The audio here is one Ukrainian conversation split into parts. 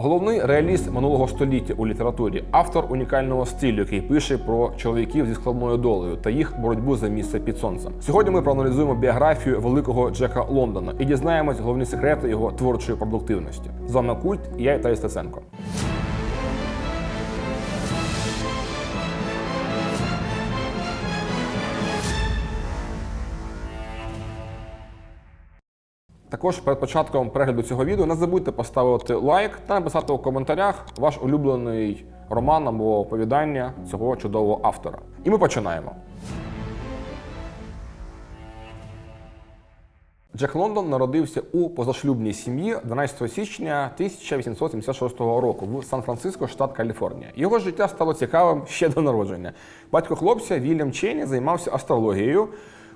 Головний реаліст минулого століття у літературі, автор унікального стилю, який пише про чоловіків зі складною долею та їх боротьбу за місце під сонцем. Сьогодні ми проаналізуємо біографію великого Джека Лондона і дізнаємось головні секрети його творчої продуктивності. З вами культ, і я Віталій Стеценко. Також перед початком перегляду цього відео не забудьте поставити лайк та написати у коментарях ваш улюблений роман або оповідання цього чудового автора. І ми починаємо. Джек Лондон народився у позашлюбній сім'ї 12 січня 1876 року в Сан-Франциско, штат Каліфорнія. Його життя стало цікавим ще до народження. Батько хлопця Вільям Чейні займався астрологією,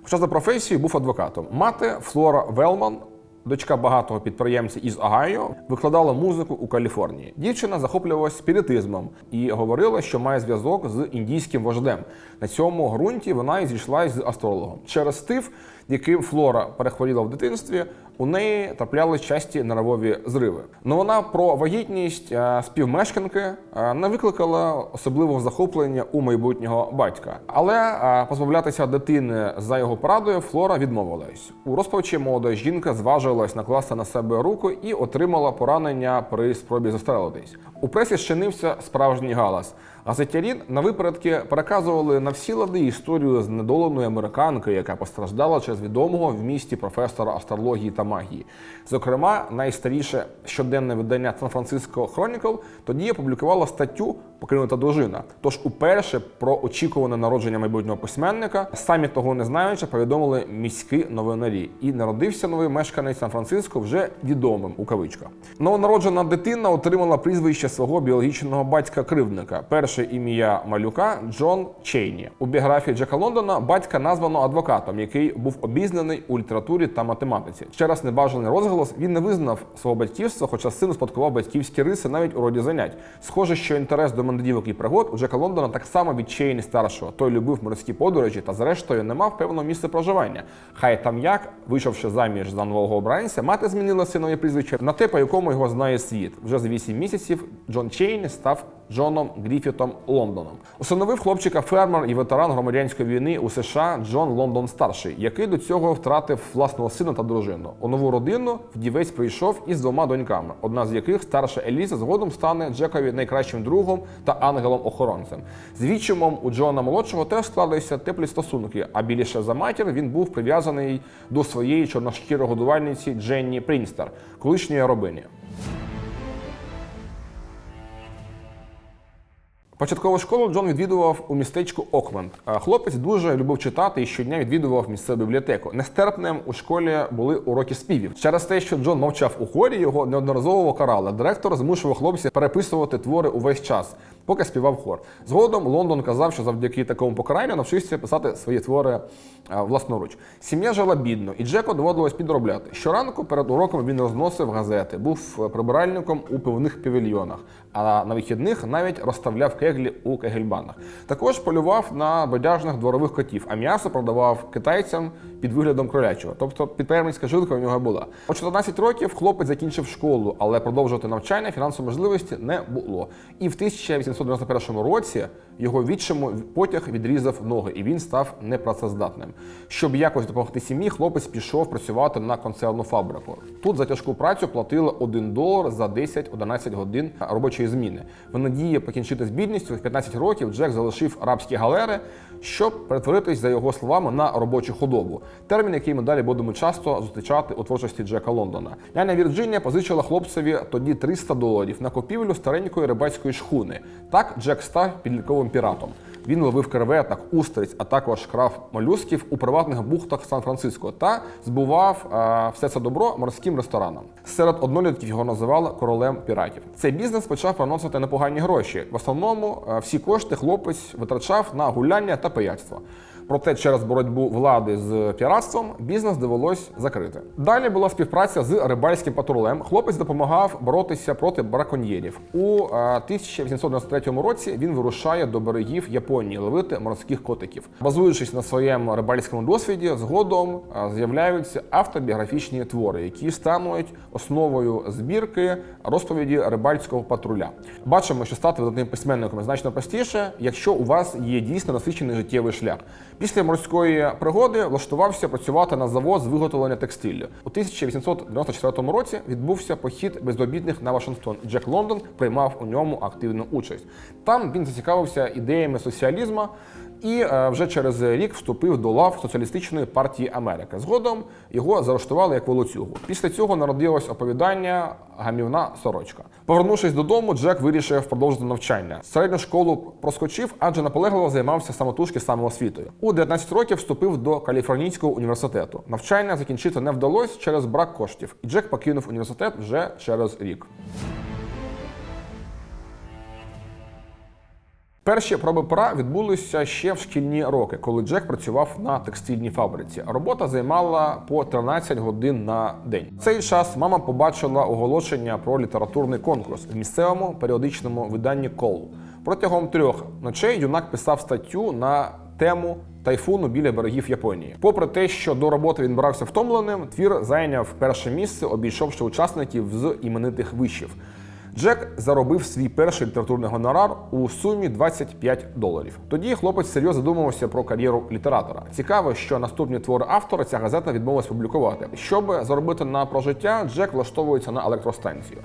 хоча за професією був адвокатом. Мати Флора Велман. Дочка багатого підприємця із Агайо викладала музику у Каліфорнії. Дівчина захоплювалася спіритизмом і говорила, що має зв'язок з індійським вождем. На цьому ґрунті вона і зійшлась з астрологом. Через стив, яким Флора перехворіла в дитинстві, у неї траплялись часті нервові зриви. Ну вона про вагітність е, співмешканки е, не викликала особливого захоплення у майбутнього батька. Але е, позбавлятися дитини за його порадою Флора відмовилась. У розпачі молода жінка зважилась накласти на себе руку і отримала поранення при спробі застрелитись. У пресі щинився справжній галас. Газетярі на випередки переказували на всі лади історію знедоленої американки, яка постраждала через відомого в місті професора астрології та магії. Зокрема, найстаріше щоденне видання Сан-Франциско Хронікл тоді опублікувало статтю Покинута дружина. Тож уперше про очікуване народження майбутнього письменника, самі того не знаючи, повідомили міські новинарі. І народився новий мешканець Сан-Франциско вже відомим у кавичках. Новонароджена дитина отримала прізвище свого біологічного батька-кривдника. Перше ім'я малюка Джон Чейні. У біографії Джека Лондона батька названо адвокатом, який був обізнаний у літературі та математиці. Через небажаний розголос він не визнав свого батьківства, хоча син успадкував батьківські риси навіть у роді занять. Схоже, що інтерес до мандрівок і пригод у Джека Лондона так само від Чейні старшого. Той любив морські подорожі та, зрештою, не мав певного місця проживання. Хай там як, вийшовши заміж за нового обранця, мати змінила синові прізвище на те, по якому його знає світ. Вже за 8 місяців Джон Чейні став Джоном Гріфітом Лондоном. Усиновив хлопчика фермер і ветеран громадянської війни у США Джон Лондон старший, який до цього втратив власного сина та дружину. У нову родину вдівець прийшов із двома доньками, одна з яких старша Еліза згодом стане Джекові найкращим другом та ангелом-охоронцем. З відчимом у Джона молодшого теж складаються теплі стосунки, а більше за матір він був прив'язаний до своєї чорношкірої годувальниці Дженні Прінстер, колишньої рабині. Початкову школу Джон відвідував у містечку Окленд. Е, Хлопець дуже любив читати і щодня відвідував місцеву бібліотеку. Нестерпним у школі були уроки співів. Через те, що Джон мовчав у хорі, його неодноразово карали. Директор змушував хлопця переписувати твори увесь час, поки співав хор. Згодом Лондон казав, що завдяки такому покаранню навчився писати свої твори е, власноруч. Сім'я жила бідно, і Джеку доводилось підробляти. Щоранку перед уроком він розносив газети, був прибиральником у пивних павільйонах, а на вихідних навіть розставляв кеглі у кегельбанах. Також полював на бодяжних дворових котів, а м'ясо продавав китайцям під виглядом кролячого. Тобто підприємницька жилка у нього була. У 14 років хлопець закінчив школу, але продовжувати навчання фінансової можливості не було. І в 1891 році його відчиму потяг відрізав ноги, і він став непрацездатним. Щоб якось допомогти сім'ї, хлопець пішов працювати на консервну фабрику. Тут за тяжку працю платили 1 долар за 10-11 годин робочої зміни. В надії покінчити з бідністю в 15 років Джек залишив арабські галери, щоб перетворитись, за його словами, на робочу худобу. Термін, який ми далі будемо часто зустрічати у творчості Джека Лондона. Няня Вірджинія позичила хлопцеві тоді 300 доларів на купівлю старенької рибацької шхуни. Так Джек став підлітковим піратом. Він ловив креветок, устриць, а також крав молюсків у приватних бухтах Сан-Франциско та збував е, все це добро морським ресторанам. Серед однолітків його називали королем піратів. Цей бізнес почав приносити непогані гроші. В основному е, всі кошти хлопець витрачав на гуляння та пияцтво. Проте через боротьбу влади з піратством бізнес довелось закрити. Далі була співпраця з рибальським патрулем. Хлопець допомагав боротися проти браконьєрів. У е, 1893 році він вирушає до берегів Японії ловити морських котиків. Базуючись на своєму рибальському досвіді, згодом е, з'являються автобіографічні твори, які стануть основою збірки розповіді рибальського патруля. Бачимо, що стати видатним письменником значно простіше, якщо у вас є дійсно насичений життєвий шлях. Після морської пригоди влаштувався працювати на завод з виготовлення текстилю. У 1894 році відбувся похід безробітних на Вашингтон. Джек Лондон приймав у ньому активну участь. Там він зацікавився ідеями соціалізму і е, вже через рік вступив до лав Соціалістичної партії Америки. Згодом його заарештували як волоцюгу. Після цього народилось оповідання Гамівна сорочка. Повернувшись додому, Джек вирішив продовжити навчання. Середню школу проскочив, адже наполегливо займався самотужки самоосвітою. У 19 років вступив до Каліфорнійського університету. Навчання закінчити не вдалося через брак коштів, і Джек покинув університет вже через рік. Перші проби пера відбулися ще в шкільні роки, коли Джек працював на текстильній фабриці. Робота займала по 13 годин на день. В цей час мама побачила оголошення про літературний конкурс в місцевому періодичному виданні Кол. Протягом трьох ночей юнак писав статтю на тему тайфуну біля берегів Японії. Попри те, що до роботи він брався втомленим, твір зайняв перше місце, обійшовши учасників з іменитих вишів. Джек заробив свій перший літературний гонорар у сумі 25 доларів. Тоді хлопець серйозно задумався про кар'єру літератора. Цікаво, що наступні твори автора ця газета відмовилась публікувати. Щоб заробити на прожиття, Джек влаштовується на електростанцію.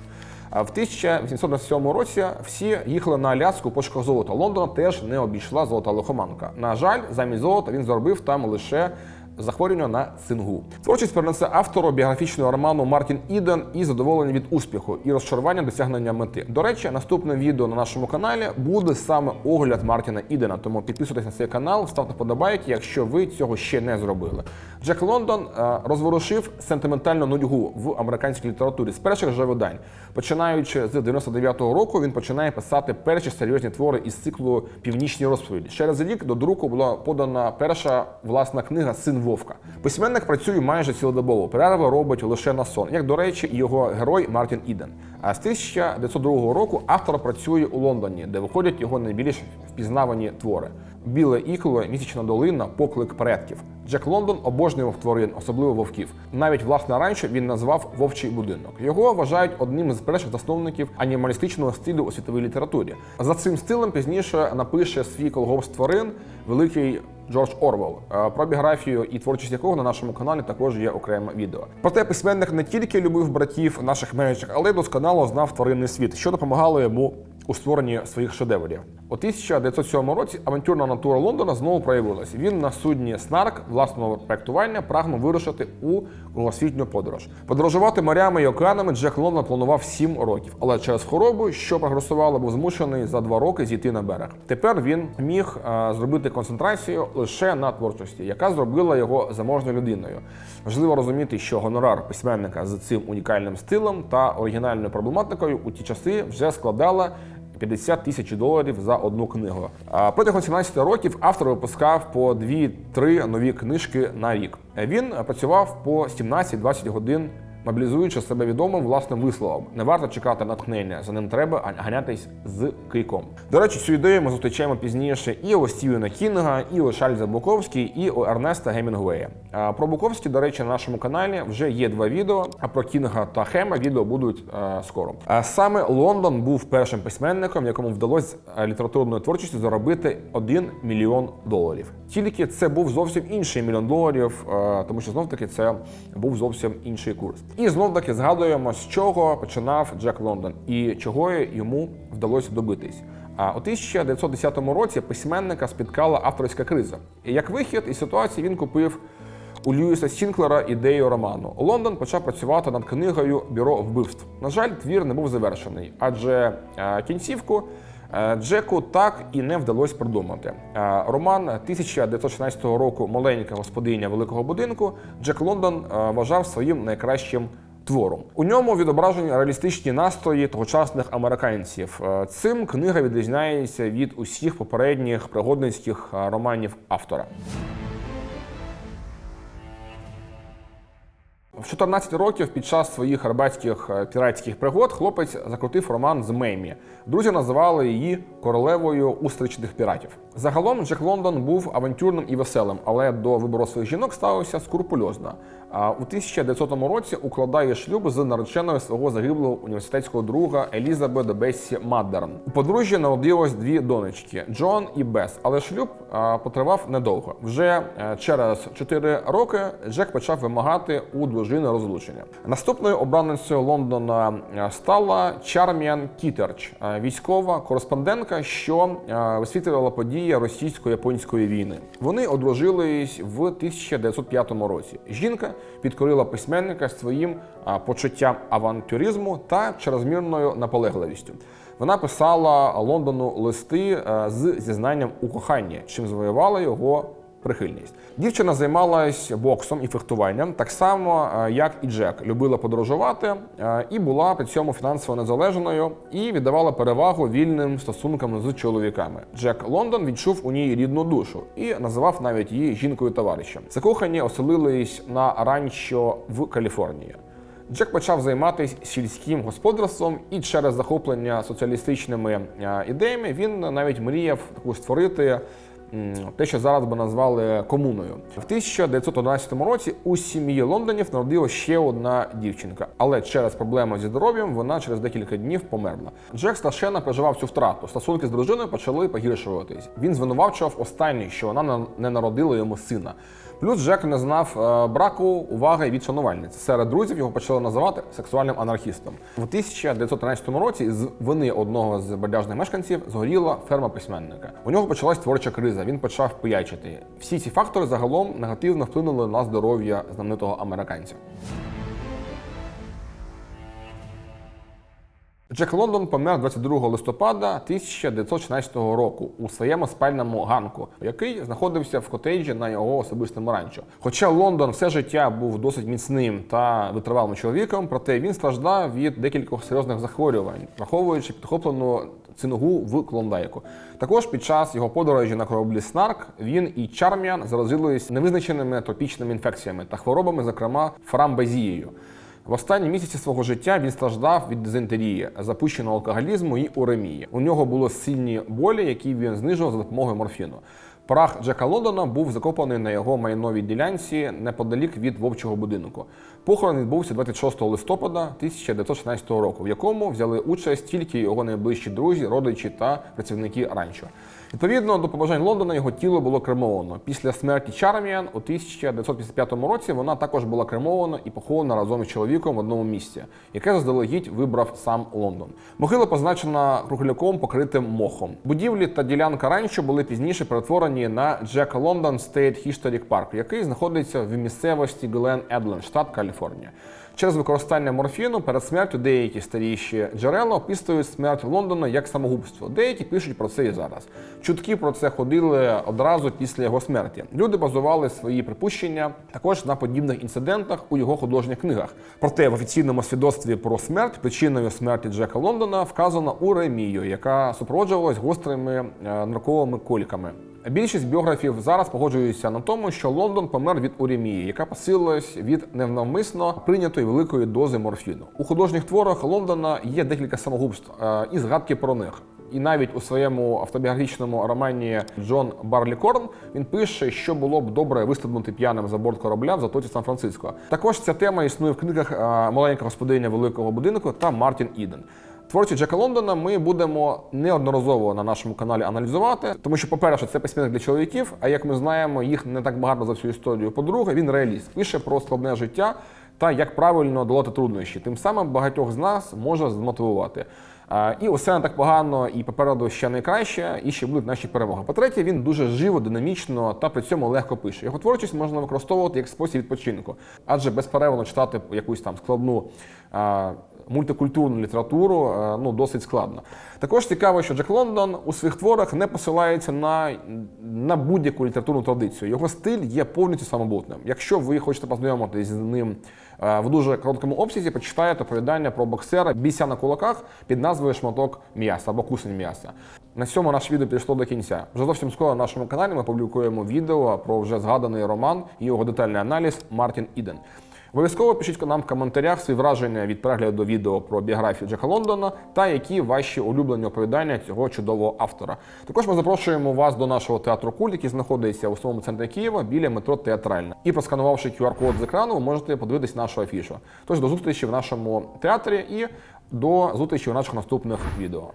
В 1827 році всі їхали на Аляску пошуках золота. Лондона теж не обійшла золота лихоманка. На жаль, замість золота він заробив там лише захворювання на цингу. Творчість перенесе автору біографічного роману Мартін Іден і задоволення від успіху і розчарування досягнення мети. До речі, наступне відео на нашому каналі буде саме огляд Мартіна Ідена. Тому підписуйтесь на цей канал, ставте вподобайки, якщо ви цього ще не зробили. Джек Лондон е, розворушив сентиментальну нудьгу в американській літературі з перших же видань. Починаючи з 99-го року, він починає писати перші серйозні твори із циклу Північні розповіді. Через рік до друку була подана перша власна книга Син Вовка. Письменник працює майже цілодобово. Перерви робить лише на сон, як до речі, його герой Мартін Іден. А з 1902 року автор працює у Лондоні, де виходять його найбільш впізнавані твори. Біле ікло, місячна долина, поклик предків. Джек Лондон обожнював тварин, особливо вовків. Навіть власне раніше він назвав вовчий будинок. Його вважають одним з перших засновників анімалістичного стилю у світовій літературі. За цим стилем пізніше напише свій колгосп тварин великий Джордж Орвел, е, про біографію і творчість якого на нашому каналі також є окреме відео. Проте письменник не тільки любив братів наших менеджерів, але й досконало знав тваринний світ, що допомагало йому у створенні своїх шедеврів. У 1907 році авантюрна натура Лондона знову проявилась. Він на судні Снарк власного проектування прагнув вирушити у кругосвітню подорож. Подорожувати морями і океанами Джек Лондон планував 7 років, але через хворобу, що прогресувала, був змушений за 2 роки зійти на берег. Тепер він міг е, зробити концентрацію лише на творчості, яка зробила його заможною людиною. Важливо розуміти, що гонорар письменника з цим унікальним стилем та оригінальною проблематикою у ті часи вже складала 50 тисяч доларів за одну книгу. Протягом 17 років автор випускав по 2-3 нові книжки на рік. Він працював по 17-20 годин. Мобілізуючи себе відомим власним висловом, не варто чекати натхнення, за ним треба ганятись з кийком. До речі, цю ідею ми зустрічаємо пізніше і у Стівена Кінга, і у Шальза Буковський, і у Ернеста Гемінгуея. Про Буковський, до речі, на нашому каналі вже є два відео. А про Кінга та Хема відео будуть скоро. А саме Лондон був першим письменником, якому вдалося літературною творчістю заробити 1 мільйон доларів. Тільки це був зовсім інший мільйон доларів, е, тому що знов таки це був зовсім інший курс. І знов таки згадуємо, з чого починав Джек Лондон і чого йому вдалося добитись. А у 1910 році письменника спіткала авторська криза. І як вихід із ситуації він купив у Льюіса Сінклера ідею роману. Лондон почав працювати над книгою Бюро вбивств. На жаль, твір не був завершений, адже е, кінцівку. Е, Джеку так і не вдалося придумати. Е, Роман 1916 року Маленька господиня великого будинку Джек Лондон е, вважав своїм найкращим твором. У ньому відображені реалістичні настрої тогочасних американців. Цим книга відрізняється від усіх попередніх пригодницьких романів автора. В 14 років під час своїх арбатських е, піратських пригод хлопець закрутив роман з Меймі. Друзі називали її королевою устричних піратів. Загалом Джек Лондон був авантюрним і веселим, але до вибору своїх жінок ставився скрупульозно. У 1900 році укладає шлюб з нареченою свого загиблого університетського друга Елізабет Бессі Маддерн. У подружжя народилось дві донечки Джон і Бес, але шлюб потривав недовго. Вже е, через 4 роки Джек почав вимагати у дружини розлучення. Наступною обраницею Лондона е, стала Чарміан Кітерч, е, військова кореспондентка, що висвітлювала події російсько-японської війни. Вони одружились в 1905 році. Жінка підкорила письменника своїм почуттям авантюризму та чрезмірною наполегливістю. Вона писала Лондону листи е, з зізнанням у коханні, чим завоювала його прихильність. Дівчина займалась боксом і фехтуванням, так само е, як і Джек. Любила подорожувати е, і була при цьому фінансово незалежною і віддавала перевагу вільним стосункам з чоловіками. Джек Лондон відчув у ній рідну душу і називав навіть її жінкою товаришем. Закохані оселились на ранчо в Каліфорнії. Джек почав займатися сільським господарством, і через захоплення соціалістичними е, ідеями він навіть мріяв таку створити те, що зараз би назвали комуною. В 1911 році у сім'ї Лондонів народилася ще одна дівчинка, але через проблеми зі здоров'ям вона через декілька днів померла. Джек страшенно переживав цю втрату. Стосунки з дружиною почали погіршуватись. Він звинувачував останній, що вона не народила йому сина. Плюс Джек не знав е, браку уваги від шанувальниць. Серед друзів його почали називати сексуальним анархістом. У 1913 році з вини одного з бадяжних мешканців згоріла ферма письменника. У нього почалась творча криза. Він почав пиячити. Всі ці фактори загалом негативно вплинули на здоров'я знаменитого американця. Джек Лондон помер 22 листопада 1916 року у своєму спальному ганку, який знаходився в котеджі на його особистому ранчо. Хоча Лондон все життя був досить міцним та витривалим чоловіком, проте він страждав від декількох серйозних захворювань, враховуючи підхоплену цингу в Клондайку. Також під час його подорожі на кораблі Снарк він і Чарміан заразились невизначеними тропічними інфекціями та хворобами, зокрема фрамбазією. В останні місяці свого життя він страждав від дизентерії, запущеного алкоголізму і уремії. У нього були сильні болі, які він знижував за допомогою морфіну. Прах Джека Лондона був закопаний на його майновій ділянці неподалік від вовчого будинку. Похорон відбувся 26 листопада 1916 року, в якому взяли участь тільки його найближчі друзі, родичі та працівники ранчо. Відповідно до побажань Лондона, його тіло було кремовано. Після смерті Чарміан у 1955 році вона також була кремована і похована разом із чоловіком в одному місці, яке заздалегідь вибрав сам Лондон. Могила позначена кругляком, покритим мохом. Будівлі та ділянка ранчо були пізніше перетворені на Джек Лондон State Historic Park, який знаходиться в місцевості Глен Едленд, штат Каліфорнія. Через використання морфіну перед смертю деякі старіші джерела описують смерть Лондона як самогубство. Деякі пишуть про це і зараз. Чутки про це ходили одразу після його смерті. Люди базували свої припущення також на подібних інцидентах у його художніх книгах. Проте в офіційному свідоцтві про смерть причиною смерті Джека Лондона вказано уремію, яка супроводжувалась гострими е, нарковими коліками. Більшість біографів зараз погоджуються на тому, що Лондон помер від уремії, яка посилилась від невнавмисно прийнятої великої дози морфіну. У художніх творах Лондона є декілька самогубств е, і згадки про них. І навіть у своєму автобіографічному романі Джон Барлі Корн він пише, що було б добре вистрибнути п'яним за борт корабля в затоці Сан-Франциско. Також ця тема існує в книгах е, Маленька господиня великого будинку та Мартін Іден. Творчість Джека Лондона ми будемо неодноразово на нашому каналі аналізувати, тому що, по-перше, це письменник для чоловіків, а як ми знаємо, їх не так багато за всю історію. По-друге, він реаліст, пише про складне життя та як правильно долати труднощі. Тим самим багатьох з нас може змотивувати. І усе не так погано, і попереду ще найкраще, і ще будуть наші перемоги. По-третє, він дуже живо, динамічно та при цьому легко пише. Його творчість можна використовувати як спосіб відпочинку, адже безперервно читати якусь там складну. Мультикультурну літературу е, ну досить складно. Також цікаво, що Джек Лондон у своїх творах не посилається на, на будь-яку літературну традицію. Його стиль є повністю самобутним. Якщо ви хочете познайомитись з ним е, в дуже короткому обсязі, почитайте оповідання про боксера бійця на кулаках під назвою Шматок м'яса або кусень м'яса. На цьому наше відео підійшло до кінця. Вже зовсім скоро на нашому каналі ми публікуємо відео про вже згаданий роман і його детальний аналіз Мартін Іден. Обов'язково пишіть нам в коментарях свої враження від перегляду відео про біографію Джека Лондона та які ваші улюблені оповідання цього чудового автора. Також ми запрошуємо вас до нашого театру культ, який знаходиться у самому центрі Києва біля метро Театральна. І просканувавши QR-код з екрану, ви можете подивитись нашу афішу. Тож до зустрічі в нашому театрі і до зустрічі у наших наступних відео.